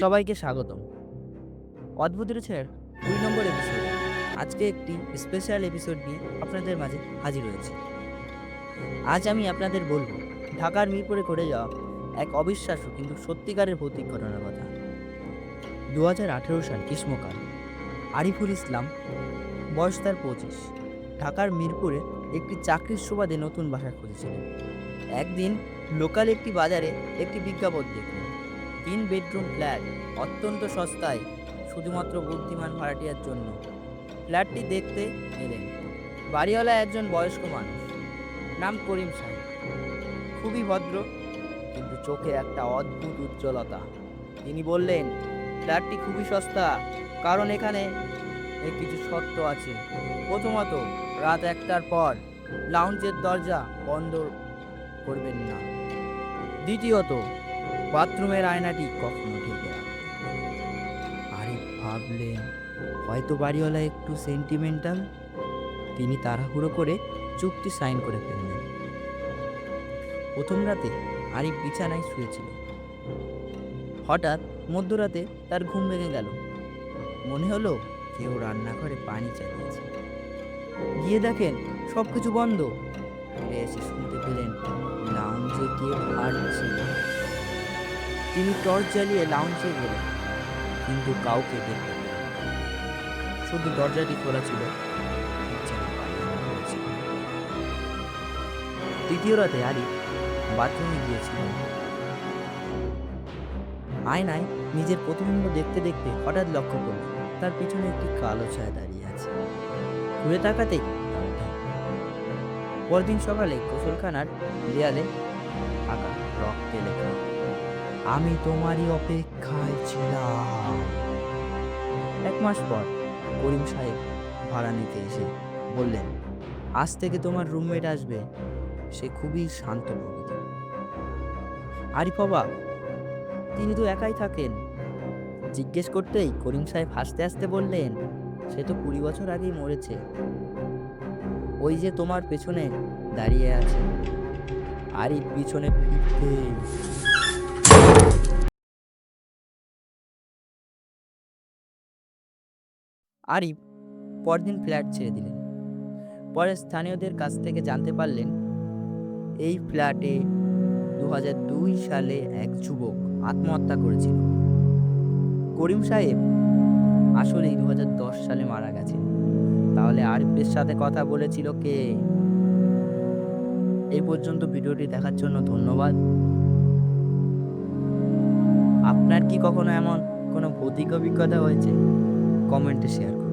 সবাইকে স্বাগতম। অদ্ভুত রয়েছে দুই নম্বর এপিসোড আজকে একটি স্পেশাল এপিসোড নিয়ে আপনাদের মাঝে হাজির হয়েছে। আজ আমি আপনাদের বলব, ঢাকার মিরপুরে ঘটে যাওয়া এক অবিশ্বাস্য কিন্তু সত্যিকারের ভৌতিক ঘটনার কথা। দু হাজার আঠেরো সাল গ্রীষ্মকাল, আরিফুল ইসলাম, বয়স তার পঁচিশ, ঢাকার মিরপুরে একটি চাকরির সুবাদে নতুন বাসা খুঁজেছিলেন। একদিন লোকাল একটি বাজারে একটি বিজ্ঞাপন দেখলেন। তিন বেডরুম ফ্ল্যাট অত্যন্ত সস্তায়, শুধুমাত্র বুদ্ধিমান ভাড়াটিয়ার জন্য। ফ্ল্যাটটি দেখতে এলেন। বাড়িওয়ালা একজন বয়স্ক মানুষ। নাম করিম সাহেব। খুবই ভদ্র, কিন্তু চোখে একটা অদ্ভুত উজ্জ্বলতা। তিনি বললেন, ফ্ল্যাটটি খুবই সস্তা, কারণ এখানে এর কিছু শর্ত আছে। প্রথমত, রাত একটার পর লাউঞ্জের দরজা বন্ধ করবেন না। দ্বিতীয়ত বাথরুমের আয়নাটি কখনো ঢেকে আরে ভাবলেন, হয়তো বাড়িওয়ালা একটু সেন্টিমেন্টাল তিনি তাড়াহুড়ো করে চুক্তি সাইন করে ফেললেন। প্রথম রাতে আরিফ বিছানায় শুয়েছিল। হঠাৎ মধ্যরাতে তার ঘুম ভেঙে গেল। মনে হলো কেউ রান্নাঘরে পানি চালিয়েছে। গিয়ে দেখেন সব কিছু বন্ধ। ফিরে এসে শুনতে পেলেন লাউঞ্জে কেউ হাঁটছে তিনি টর্চ জ্বালিয়ে লাউঞ্জে গেলেন, কিন্তু কাউকে দেখতে পেলেন। শুধু দরজাটি খোলা ছিল তৃতীয় রাতে আরিফ বাথরুমে গিয়েছিল। আয়নায় নিজের প্রতিবিম্ব দেখতে দেখতে হঠাৎ লক্ষ্য করল, তার পিছনে একটি কালো ছায়া দাঁড়িয়ে আছে। ঘুরে তাকাতেই পরদিন সকালে গোসলখানার দেয়ালে আঁকা রক্তে লেখা আমি তোমারই অপেক্ষায় ছিলাম। এক মাস পর করিম সাহেব ভাড়া নিতে এসে বললেন, আজ থেকে তোমার রুমমেট আসবে। সে খুবই শান্ত প্রকৃতি আরিফ বাবা তিনি তো একাই থাকেন। জিজ্ঞেস করতেই করিম সাহেব হাসতে হাসতে বললেন, সে তো কুড়ি বছর আগেই মরেছে। ওই যে তোমার পেছনে দাঁড়িয়ে আছে। আরিফ পিছনে ফিরতে আরিফ পরদিন ফ্ল্যাট ছেড়ে দিলেন। পরে স্থানীয়দের কাছ থেকে জানতে পারলেন, এই ফ্ল্যাটে দু হাজার দুই সালে এক যুবক আত্মহত্যা করেছিল। করিম সাহেব আসলেই দু সালে মারা গেছে তাহলে আরিফের সাথে কথা বলেছিল কে? এই পর্যন্ত ভিডিওটি দেখার জন্য ধন্যবাদ। আপনার কি কখনো এমন কোনো ভৌতিক অভিজ্ঞতা হয়েছে? কমেন্টে শেয়ার